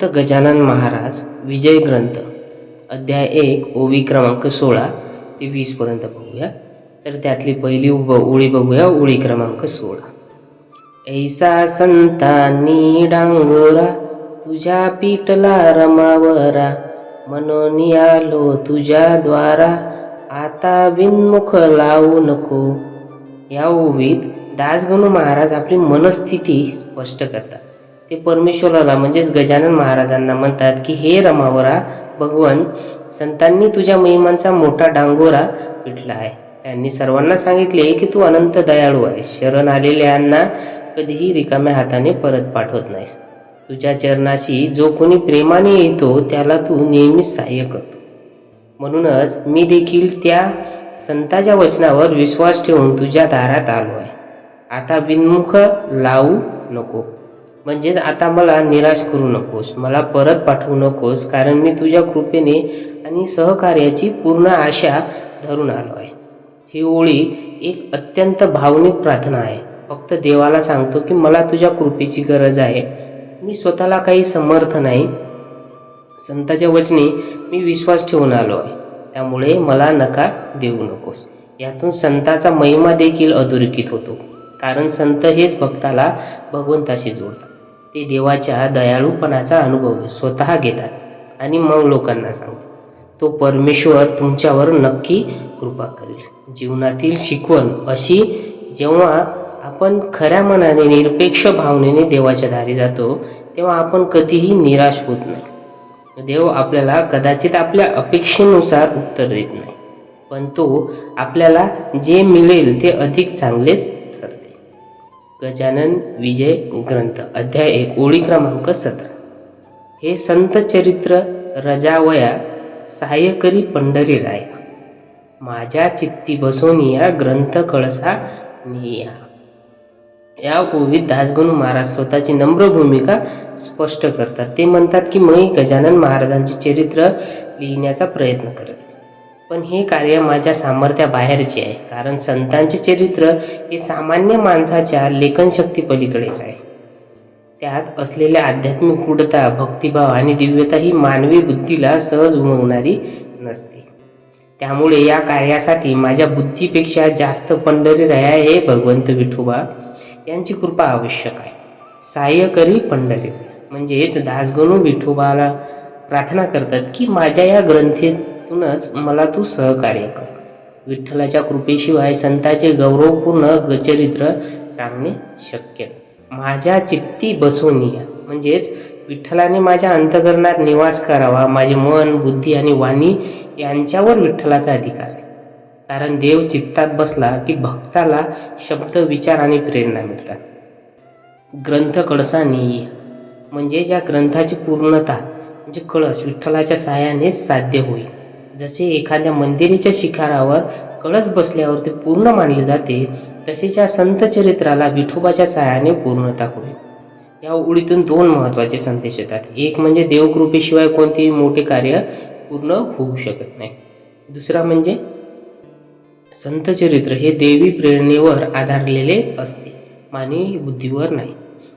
संत गजानन महाराज विजय ग्रंथ अध्याय एक ओवी क्रमांक सोळा ते वीस पर्यंत बघूया. तर त्यातली पहिली उभ ओळी बघूया ओळी क्रमांक सोळा. ऐसा संतांनी डांगोरा तुझ्या पिटला रमावरा मनोनी आलो तुझ्या द्वारा आता विनमुख लावू नको. या ओवीत दासगणू महाराज आपली मनस्थिती स्पष्ट करतात. ते परमेश्वराला म्हणजेच गजानन महाराजांना म्हणतात की हे रमावरा भगवान संतांनी तुझ्या महिमांचा मोठा डांगोरा पिटला आहे. त्यांनी सर्वांना सांगितले की तू अनंत दयाळू आहेस. शरण आलेल्यांना कधीही रिकाम्या हाताने परत पाठवत नाहीस. तुझ्या चरणाशी जो कोणी प्रेमाने येतो त्याला तू नेहमीच सहाय्य करतो. म्हणूनच मी देखील त्या संताच्या वचनावर विश्वास ठेवून तुझ्या दारात आलो आहे. आता बिनमुख लावू नको. म्हणजेच आता मला निराश करू नकोस मला परत पाठवू नकोस कारण मी तुझ्या कृपेने आणि सहकार्याची पूर्ण आशा धरून आलो आहे. ही ओळी एक अत्यंत भावनिक प्रार्थना आहे. फक्त देवाला सांगतो की मला तुझ्या कृपेची गरज आहे. मी स्वतःला काही समर्थ नाही. संताच्या वचनी मी विश्वास ठेवून आलो आहे. त्यामुळे मला नकार देऊ नकोस. यातून संताचा महिमा देखील अधोरेखित होतो. कारण संत हेच भक्ताला भगवंताशी जोडतात. ते देवाच्या दयाळूपणाचा अनुभव स्वतः घेतात आणि मग लोकांना सांगतात. तो परमेश्वर तुमच्यावर नक्की कृपा करेल. जीवनातील शिकवण अशी जेव्हा आपण खऱ्या मनाने निरपेक्ष भावनेने देवाच्या दारी जातो तेव्हा आपण कधीही निराश होत नाही. देव आपल्याला कदाचित आपल्या अपेक्षेनुसार उत्तर देत नाही. पण तो आपल्याला जे मिळेल ते अधिक चांगलेच गजानन विजय ग्रंथ अध्याय एक ओळी क्रमांक सतरा. हे संत चरित्र रजावया सहाय्यकरी पंढरी राय. माझ्या चित्ती बसून या ग्रंथ कळसा निया. या ओवीत दासगणू महाराज स्वतःची नम्र भूमिका स्पष्ट करतात. ते म्हणतात की मी गजानन महाराजांचे चरित्र लिहिण्याचा प्रयत्न करत आहे. पण हे कार्य माझ्या सामर्थ्याबाहेरचे आहे कारण संतांचे चरित्र हे सामान्य माणसाच्या लेखनशक्ती पलीकडेच आहे. त्यात असलेल्या आध्यात्मिक गूढता भक्तिभाव आणि दिव्यता ही मानवी बुद्धीला सहज उमगणारी नसते. त्यामुळे या कार्यासाठी माझ्या बुद्धीपेक्षा जास्त पंढरी रया हे भगवंत विठोबा यांची कृपा आवश्यक आहे. सहाय्यकरी पंढरी म्हणजेच दासगणू विठोबाला प्रार्थना करतात की माझ्या या ग्रंथीत ग्रंथेतूनच मला तू सहकार्य कर. विठ्ठलाच्या कृपेशिवाय संताचे गौरवपूर्ण गचरित्र सांगणे शक्य. माझ्या चित्ती बसून या म्हणजेच विठ्ठलाने माझ्या अंतकरणात निवास करावा माझे मन बुद्धी आणि वाणी यांच्यावर विठ्ठलाचा अधिकार आहे. कारण देव चित्तात बसला की भक्ताला शब्द विचार आणि प्रेरणा मिळतात. ग्रंथ कळसानी म्हणजे या ग्रंथाची पूर्णता म्हणजे कळस विठ्ठलाच्या सहाय्याने साध्य होईल. जसे एखाद्या मंदिराच्या शिखारावर कळस बसल्यावर ते पूर्ण मानले जाते तसेच या संत चरित्राला विठोबाच्या सहाय्याने पूर्णता होईल. या ओळीतून दोन महत्त्वाचे संदेश येतात. एक म्हणजे देवकृपेशिवाय कोणतेही मोठे कार्य पूर्ण होऊ शकत नाही. दुसरा म्हणजे संत चरित्र हे देवी प्रेरणेवर आधारलेले असते मानवी बुद्धीवर नाही.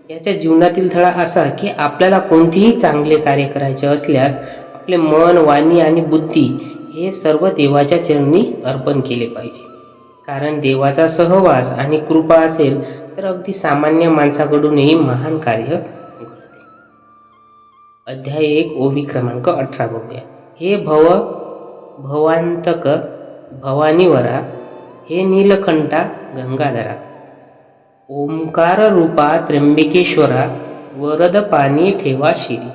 याच्या जीवनातील धडा असा की आपल्याला कोणतेही चांगले कार्य करायचे असल्यास आपले मन वाणी आणि बुद्धी हे सर्व देवाच्या चरणी अर्पण केले पाहिजे. कारण देवाचा सहवास आणि कृपा असेल तर अगदी सामान्य माणसाकडूनही महान कार्य अध्याय एक ओवी क्रमांक अठरा बघूया. हे भव भवांतक भवानीवरा हे नीलकंठा गंगाधरा. ओंकार रूपा त्र्यंबिकेश्वरा वरद पाणी ठेवा शिरी.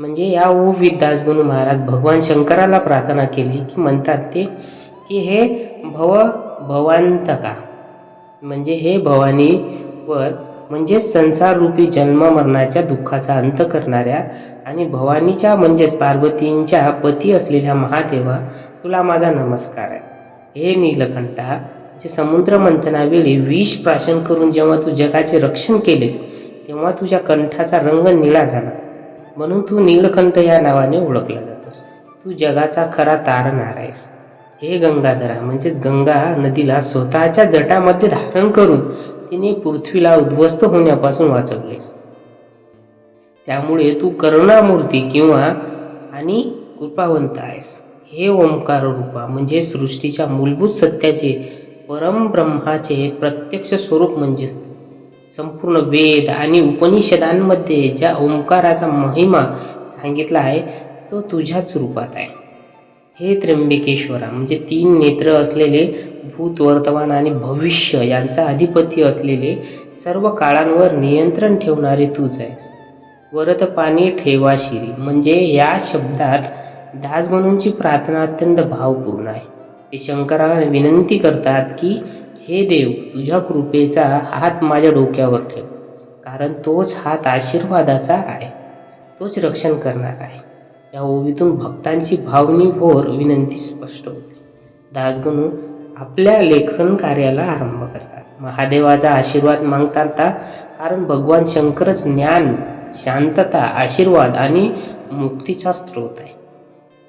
म्हणजे या ओवीत दासगणू महाराज भगवान शंकराला प्रार्थना केली की म्हणतात ते की हे भव भवांतका. म्हणजे हे भवानीवर म्हणजे संसाररूपी जन्म मरणाच्या दुःखाचा अंत करणाऱ्या आणि भवानीच्या म्हणजेच पार्वतींच्या पती असलेल्या महादेवा तुला माझा नमस्कार आहे. हे नीलकंठा जे समुद्र मंथनावेळी विष प्राशन करून जेव्हा तू जगाचे रक्षण केलेस तेव्हा तुझ्या कंठाचा रंग निळा झाला. म्हणून तू नीळकंठ या नावाने ओळखला जातोस. तू जगाचा खरा तारणार आहेस हे गंगाधरा म्हणजेच गंगा नदीला स्वतःच्या जटामध्ये धारण करून तिने पृथ्वीला उद्ध्वस्त होण्यापासून वाचवलेस. त्यामुळे तू करुणामूर्ती किंवा आणि कृपावंत आहेस. हे ओंकार रूपा म्हणजे सृष्टीच्या मूलभूत सत्याचे परमब्रह्माचे प्रत्यक्ष स्वरूप म्हणजेच तू. संपूर्ण वेद आणि उपनिषदांमध्ये ज्या ओंकाराचा महिमा सांगितला आहे तो तुझ्याच रूपात आहे. हे त्र्यंबकेश्वरा म्हणजे तीन नेत्र असलेले भूत वर्तमान आणि भविष्य यांचा अधिपती असलेले सर्व काळांवर नियंत्रण ठेवणारे तूच आहेस. वरत पाणी ठेवाशिरी म्हणजे या शब्दात दासगणूंची प्रार्थना अत्यंत भावपूर्ण आहे. ते शंकराला विनंती करतात की हे देव तुझ्या कृपेचा हात माझ्या डोक्यावर ठेव. कारण तोच हात आशीर्वादाचा आहे. तोच रक्षण करणार आहे. या ओवीतून भक्तांची भावनीभोर विनंती स्पष्ट होते. दासगणू आपल्या लेखन कार्याला आरंभ करतात. महादेवाचा आशीर्वाद मागतात कारण भगवान शंकरच ज्ञान शांतता आशीर्वाद आणि मुक्तीचा स्रोत आहे.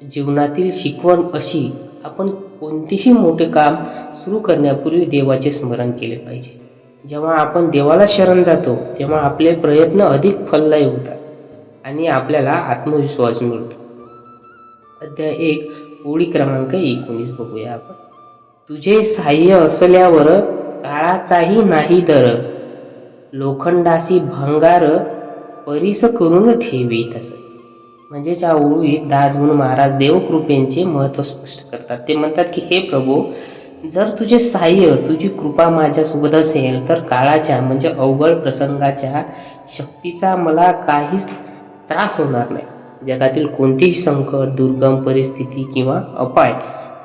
जीवनातील शिकवण अशी आपण कोणतेही मोठे काम सुरू करण्यापूर्वी देवाचे स्मरण केले पाहिजे. जेव्हा आपण देवाला शरण जातो तेव्हा आपले प्रयत्न अधिक फलदायी होतात आणि आपल्याला आत्मविश्वास मिळतो. अध्याय एक ओळी क्रमांक एकोणीस बघूया आपण. तुझे साह्य असल्यावर काळाचाही नाही दर. लोखंडासी भंगार परीस करून ठेवी तसं म्हणजे त्या ओळीत दासगुण महाराज देवकृपेंचे महत्त्व स्पष्ट करतात. ते म्हणतात की हे प्रभू जर तुझे साह्य तुझी कृपा माझ्यासोबत असेल तर काळाच्या म्हणजे अवघड प्रसंगाच्या शक्तीचा मला काहीच त्रास होणार नाही. जगातील कोणतीही संकट दुर्गम परिस्थिती किंवा अपाय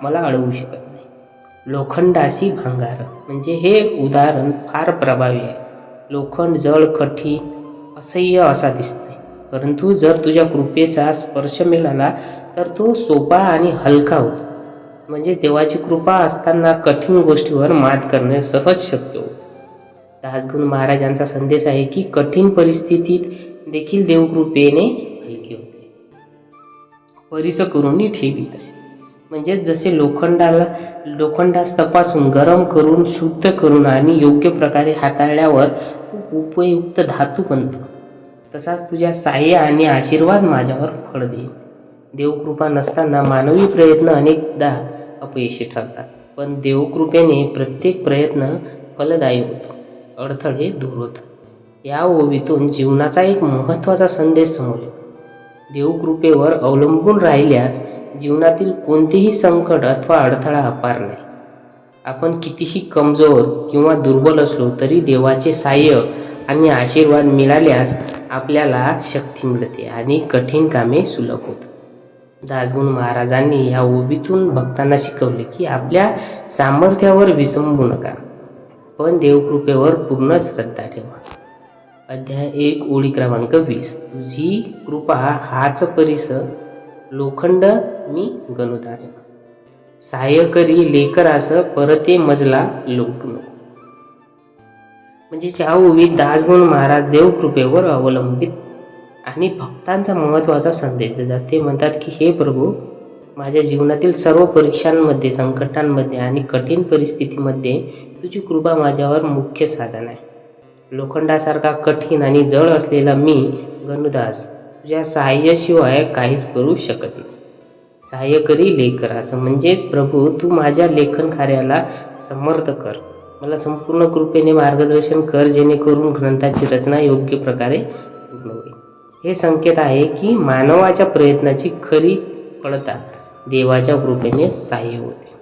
मला अडवू शकत नाही. लोखंडाशी भांगार म्हणजे हे उदाहरण फार प्रभावी आहे. लोखंड जळ कठीण असह्य असा दिसतो. परंतु जर तुझ्या कृपेचा स्पर्श मिळाला तर तो सोपा आणि हलका होतो. म्हणजे देवाची कृपा असताना कठीण गोष्टीवर मात करणे सहज शक्य होते. दासगुण महाराजांचा संदेश आहे की कठीण परिस्थितीत देखील देवकृपेने हलकी होते. परिस करून ठेवी तसे म्हणजे जसे लोखंडाला लोखंडास तपासून गरम करून शुद्ध करून आणि योग्य प्रकारे हाताळल्यावर तो उपयुक्त धातू बनतो. तसाच तुझ्या साह्य आणि आशीर्वाद माझ्यावर फळ देईल देवकृपा नसताना मानवी प्रयत्न अनेकदा अपयशी ठरतात पण देवकृपेने प्रत्येक प्रयत्न फलदायी होतो. अडथळे दूर होतात. या ओवीतून जीवनाचा एक महत्त्वाचा संदेश समोर येतो. देवकृपेवर अवलंबून राहिल्यास जीवनातील कोणतेही संकट अथवा अडथळा अपार नाही. आपण कितीही कमजोर किंवा दुर्बल असलो तरी देवाचे साह्य आणि आशीर्वाद मिळाल्यास आपल्याला शक्ती मिळते आणि कठीण कामे सुलभ होतात. दासगुण महाराजांनी या ओबीतून भक्तांना शिकवले की आपल्या सामर्थ्यावर विसंबू नका पण देवकृपेवर पूर्ण श्रद्धा ठेवा. अध्याय एक ओळी क्रमांक वीस. तुझी कृपा हाच परिस लोखंड मी गणुतास सहाय्य करी लेकरास परते मजला लोटू नको. म्हणजे ज्या दासगुण महाराज देवकृपेवर अवलंबित आणि भक्तांचा महत्त्वाचा संदेश देतात ते म्हणतात की हे प्रभू माझ्या जीवनातील सर्व परीक्षांमध्ये संकटांमध्ये आणि कठीण परिस्थितीमध्ये तुझी कृपा माझ्यावर मुख्य साधन आहे. लोखंडासारखा कठीण आणि जड असलेला मी गणुदास तुझ्या सहाय्याशिवाय काहीच करू शकत नाही. सहाय्य करी लेकर असं म्हणजेच प्रभू तू माझ्या लेखन कार्याला समर्थ कर. मला संपूर्ण कृपेने मार्गदर्शन कर जेणेकरून ग्रंथाची रचना योग्य प्रकारे पूर्ण होईल हे संकेत आहे की मानवाच्या प्रयत्नाची खरी फळता देवाच्या कृपेने सहाय्य होते.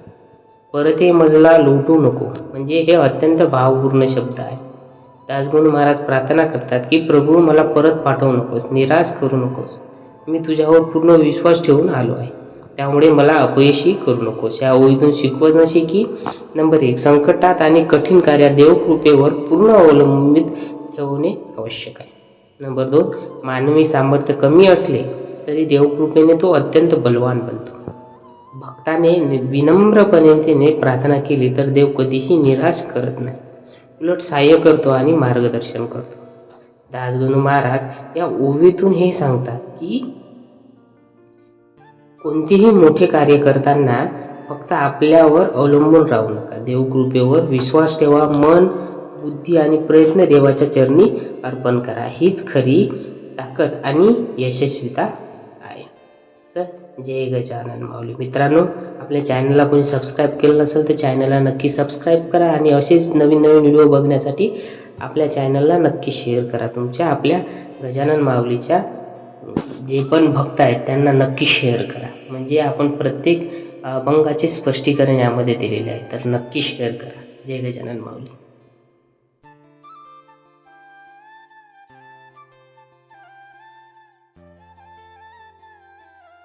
परते मजला लुटू नको म्हणजे हे अत्यंत भावपूर्ण शब्द आहे. दासगुण महाराज प्रार्थना करतात की प्रभू मला परत पाठवू नकोस निराश करू नकोस. मी तुझ्यावर पूर्ण विश्वास ठेवून आलो आहे. त्यामुळे मला अपयशी करू नकोस. या ओळीतून शिकवत नसे की नंबर एक संकटात आणि कठीण कार्यात देवकृपेवर पूर्ण अवलंबित ठेवणे आवश्यक आहे. नंबर दोन मानवी सामर्थ्य कमी असले तरी देवकृपेने तो अत्यंत बलवान बनतो. भक्ताने विनम्रपणे प्रार्थना केली तर देव कधीही निराश करत नाही. उलट सहाय्य करतो आणि मार्गदर्शन करतो. दासगणू महाराज या ओवीतून हे सांगतात की कोणतेही मोठे कार्य करताना फक्त आपल्यावर अवलंबून राहू नका. देवकृपेवर विश्वास ठेवा मन बुद्धी आणि प्रयत्न देवाच्या चरणी अर्पण करा. हीच खरी ताकद आणि यशस्वीता आहे. तर जय गजानन माऊली. मित्रांनो आपल्या चॅनलला कोणी सबस्क्राईब केलं नसेल तर चॅनलला नक्की सबस्क्राईब करा आणि असेच नवीन नवीन व्हिडिओ बघण्यासाठी आपल्या चॅनलला नक्की शेअर करा. तुमच्या आपल्या गजानन माऊलीच्या जे पण भक्त आहेत त्यांना नक्की शेअर करा. म्हणजे आपण प्रत्येक अभंगाचे स्पष्टीकरण यामध्ये दिलेले आहे तर नक्की शेअर करा. जय गजानन माऊली.